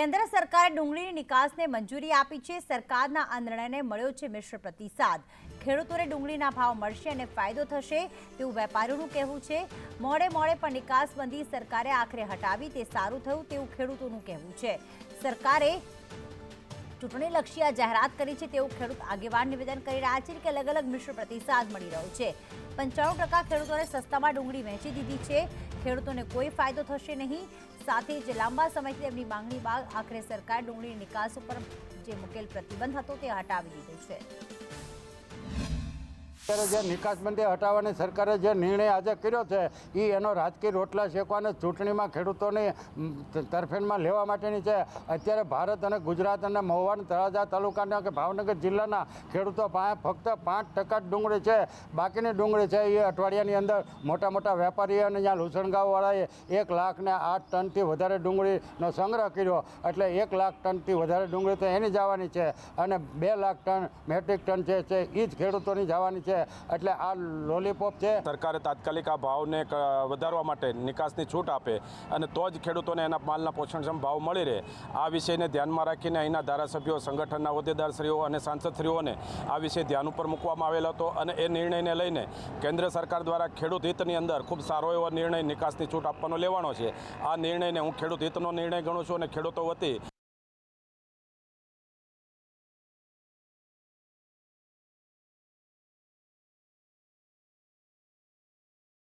કેન્દ્ર સરકારે ડુંગળીની નિકાસને મંજૂરી આપી છે. સરકારના આ નિર્ણયને મળ્યો છે મિશ્ર પ્રતિસાદ. ખેડૂતોને ડુંગળીના ભાવ મળશે અને ફાયદો થશે તેવું વેપારીઓનું કહેવું છે. મોડે મોડે પણ નિકાસબંધી સરકારે આખરે હટાવી તે સારું થયું તેવું ખેડૂતોનું કહેવું છે. સરકારે ચૂંટણીલક્ષી આ જાહેરાત કરી છે તેવું ખેડૂત આગેવાન નિવેદન કરી રહ્યા છે કે અલગ અલગ મિશ્ર પ્રતિસાદ મળી રહ્યો છે. પંચાણું ટકા ખેડૂતોને સસ્તામાં ડુંગળી વહેંચી દીધી છે. ખેડૂતોને કોઈ ફાયદો થશે નહીં. સાથે જ લાંબા સમયથી તેમની માંગણી બાદ આખરે સરકાર ડુંગળીની નિકાસ ઉપર જે મુકેલ પ્રતિબંધ હતો તે હટાવી દીધો છે. અત્યારે જે નિકાસબંધી હટાવવાની સરકારે જે નિર્ણય આજે કર્યો છે એ એનો રાજકીય રોટલા શેકવાને ચૂંટણીમાં ખેડૂતોની તરફેણમાં લેવા માટેની છે. અત્યારે ભારત અને ગુજરાત અને મહુવા અને તળાજા તાલુકાના કે ભાવનગર જિલ્લાના ખેડૂતો પાસે ફક્ત પાંચ ટકા ડુંગળી છે. બાકીની ડુંગળી છે એ અઠવાડિયાની અંદર મોટા મોટા વેપારીઓ અને જ્યાં લુસણગાંવવાળાએ એક લાખને આઠ ટનથી વધારે ડુંગળીનો સંગ્રહ કર્યો. એટલે એક લાખ ટનથી વધારે ડુંગળી તો એની જવાની છે અને બે લાખ ટન મેટ્રિક ટન છે એ જ ખેડૂતોની જવાની છે. એટલે આ લોલીપોપ છે. સરકારે તાત્કાલિક આ ભાવને વધારવા માટે નિકાસની છૂટ આપે અને તો જ ખેડૂતોને એના માલના પોષણક્ષમ ભાવ મળી રહે. આ વિષયને ધ્યાનમાં રાખીને અહીંના ધારાસભ્યો, સંગઠનના હોદ્દેદારશ્રીઓ અને સાંસદશ્રીઓને આ વિષય ધ્યાન ઉપર મૂકવામાં આવેલો હતો અને એ નિર્ણયને લઈને કેન્દ્ર સરકાર દ્વારા ખેડૂત હિતની અંદર ખૂબ સારો એવો નિર્ણય નિકાસની છૂટ આપવાનો લેવાનો છે. આ નિર્ણયને હું ખેડૂત હિતનો નિર્ણય ગણું છું અને ખેડૂતો વતી